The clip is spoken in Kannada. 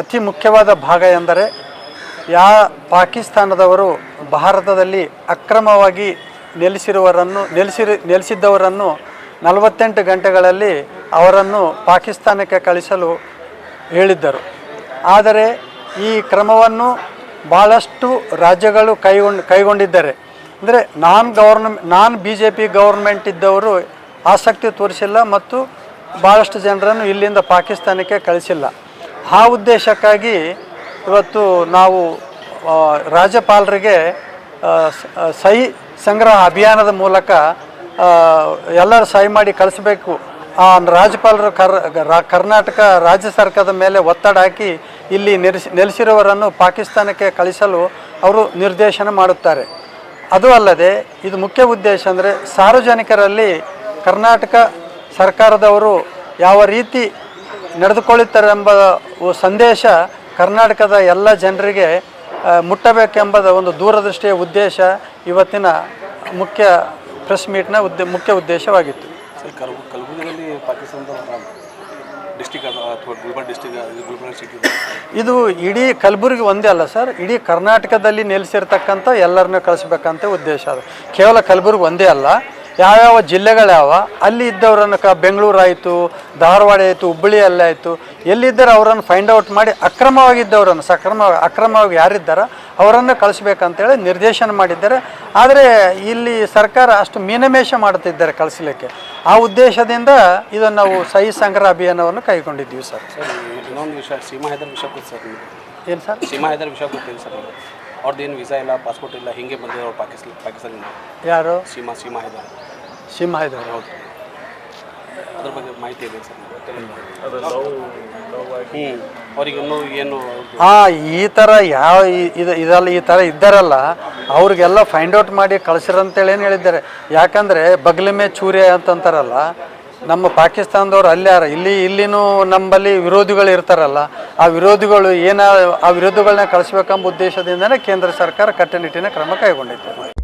ಅತಿ ಮುಖ್ಯವಾದ ಭಾಗ ಎಂದರೆ ಯಾ ಪಾಕಿಸ್ತಾನದವರು ಭಾರತದಲ್ಲಿ ಅಕ್ರಮವಾಗಿ ನೆಲೆಸಿರುವರನ್ನು ನೆಲೆಸಿರು ನೆಲೆಸಿದ್ದವರನ್ನು ನಲವತ್ತೆಂಟು ಗಂಟೆಗಳಲ್ಲಿ ಅವರನ್ನು ಪಾಕಿಸ್ತಾನಕ್ಕೆ ಕಳಿಸಲು ಹೇಳಿದ್ದರು. ಆದರೆ ಈ ಕ್ರಮವನ್ನು ಭಾಳಷ್ಟು ರಾಜ್ಯಗಳು ಕೈಗೊಂಡು ಕೈಗೊಂಡಿದ್ದಾರೆ, ಅಂದರೆ non government non B J P government ಇದ್ದವರು ಆಸಕ್ತಿ ತೋರಿಸಿಲ್ಲ ಮತ್ತು ಭಾಳಷ್ಟು ಜನರನ್ನು ಇಲ್ಲಿಂದ ಪಾಕಿಸ್ತಾನಕ್ಕೆ ಕಳಿಸಿಲ್ಲ. ಆ ಉದ್ದೇಶಕ್ಕಾಗಿ ಇವತ್ತು ನಾವು ರಾಜ್ಯಪಾಲರಿಗೆ ಸಹಿ ಸಂಗ್ರಹ ಅಭಿಯಾನದ ಮೂಲಕ ಎಲ್ಲರೂ ಸಹಿ ಮಾಡಿ ಕಳಿಸ್ಬೇಕು. ಆ, ರಾಜ್ಯಪಾಲರು ಕರ್ ಕರ್ನಾಟಕ ರಾಜ್ಯ ಸರ್ಕಾರದ ಮೇಲೆ ಒತ್ತಡ ಹಾಕಿ ಇಲ್ಲಿ ನೆಲೆಸಿ ನೆಲೆಸಿರುವವರನ್ನು ಪಾಕಿಸ್ತಾನಕ್ಕೆ ಕಳಿಸಲು ಅವರು ನಿರ್ದೇಶನ ಮಾಡುತ್ತಾರೆ. ಅದು ಅಲ್ಲದೆ, ಇದು ಮುಖ್ಯ ಉದ್ದೇಶ ಅಂದರೆ ಸಾರ್ವಜನಿಕರಲ್ಲಿ ಕರ್ನಾಟಕ ಸರ್ಕಾರದವರು ಯಾವ ರೀತಿ ನಡೆದುಕೊಳ್ಳುತ್ತಾರೆ ಎಂಬ ಸಂದೇಶ ಕರ್ನಾಟಕದ ಎಲ್ಲ ಜನರಿಗೆ ಮುಟ್ಟಬೇಕೆಂಬದ ಒಂದು ದೂರದೃಷ್ಟಿಯ ಉದ್ದೇಶ ಇವತ್ತಿನ ಮುಖ್ಯ ಪ್ರೆಸ್ ಮೀಟ್ನ ಉದ್ದೇ ಮುಖ್ಯ ಉದ್ದೇಶವಾಗಿತ್ತು. ಕಲಬುರಗಿಯಲ್ಲಿ ಇದು ಇಡೀ ಕಲಬುರಗಿ ಒಂದೇ ಅಲ್ಲ ಸರ್ ಇಡೀ ಕರ್ನಾಟಕದಲ್ಲಿ ನೆಲೆಸಿರ್ತಕ್ಕಂಥ ಎಲ್ಲರನ್ನೂ ಕಳಿಸ್ಬೇಕಂತ ಉದ್ದೇಶ ಅದು. ಕೇವಲ ಕಲಬುರಗಿ ಒಂದೇ ಅಲ್ಲ ಯಾವ್ಯಾವ ಜಿಲ್ಲೆಗಳ್ಯಾವ ಅಲ್ಲಿ ಇದ್ದವ್ರನ್ನ ಕ ಬೆಂಗಳೂರು ಆಯಿತು ಧಾರವಾಡ ಆಯಿತು ಹುಬ್ಬಳ್ಳಿಯಲ್ಲಿ ಆಯಿತು ಎಲ್ಲಿದ್ದಾರೆ ಅವರನ್ನು ಫೈಂಡ್ ಔಟ್ ಮಾಡಿ ಅಕ್ರಮವಾಗಿದ್ದವರನ್ನು ಸಕ್ರಮ ಅಕ್ರಮವಾಗಿ ಯಾರಿದ್ದಾರ ಅವರನ್ನು ಕಳಿಸ್ಬೇಕಂತೇಳಿ ನಿರ್ದೇಶನ ಮಾಡಿದ್ದಾರೆ. ಆದರೆ ಇಲ್ಲಿ ಸರ್ಕಾರ ಅಷ್ಟು ಮೀನಮೇಷ ಮಾಡುತ್ತಿದ್ದಾರೆ ಕಳಿಸ್ಲಿಕ್ಕೆ. ಆ ಉದ್ದೇಶದಿಂದ ಇದನ್ನು ನಾವು ಸಹಿ ಸಂಗ್ರಹ ಅಭಿಯಾನವನ್ನು ಕೈಗೊಂಡಿದ್ದೀವಿ ಸರ್. ಇನ್ನೊಂದು ವಿಷಯ ಸೀಮಾ ಹೈದರ್ ವಿಷಯ ಗೊತ್ತು ಸರ್ ಏನು ಸರ್? ಸೀಮಾ ಹೈದರ್ ವಿಷಯ ಸರ್ ಅವ್ರದ್ದು ಏನು ವೀಸಾ ಇಲ್ಲ ಪಾಸ್ಪೋರ್ಟ್ ಇಲ್ಲ ಹಿಂಗೆ ಬಂದಿದ್ದಾರೆ ಪಾಕಿಸ್ತಾನ ಪಾಕಿಸ್ತಾನದಿಂದ. ಯಾರು? ಸೀಮಾ ಸೀಮಾ ಹೈದರ್. ಸಿಂಹ ಇದ್ದಾರೆ ಹೌದು. ಅದ್ರ ಬಗ್ಗೆ ಮಾಹಿತಿ ಇದೆ ಸರ್. ಹ್ಞೂ ಅವ್ರಿಗೆ ಇನ್ನೂ ಏನು ಅವ್ರ್ದು- ಹಾ ಈ ಥರ ಯಾವ ಇದ್ರಲ್ಲಿ ಇದು ಇದೆಲ್ಲ ಈ ಥರ ಇದ್ದಾರಲ್ಲ ಅವ್ರಿಗೆಲ್ಲ ಫೈಂಡ್ ಔಟ್ ಮಾಡಿ ಕಳ್ಸಿರಂತೇಳಿ ಏನು ಹೇಳಿದ್ದಾರೆ. ಯಾಕಂದರೆ ಬಗ್ಲಮೆ ಚೂರ್ಯ ಅಂತಂತಾರಲ್ಲ ನಮ್ಮ ಪಾಕಿಸ್ತಾನದವ್ರು ಅಲ್ಲಿ ಯಾರ? ಇಲ್ಲಿ ಇಲ್ಲಿನೂ ನಮ್ಮಲ್ಲಿ ವಿರೋಧಿಗಳು ಇರ್ತಾರಲ್ಲ ಆ ವಿರೋಧಿಗಳು ಏನ ಆ ವಿರೋಧಿಗಳನ್ನ ಕಳಿಸ್ಬೇಕೆಂಬ ಉದ್ದೇಶದಿಂದನೇ ಕೇಂದ್ರ ಸರ್ಕಾರ ಕಟ್ಟುನಿಟ್ಟಿನ ಕ್ರಮ ಕೈಗೊಂಡಿದೆ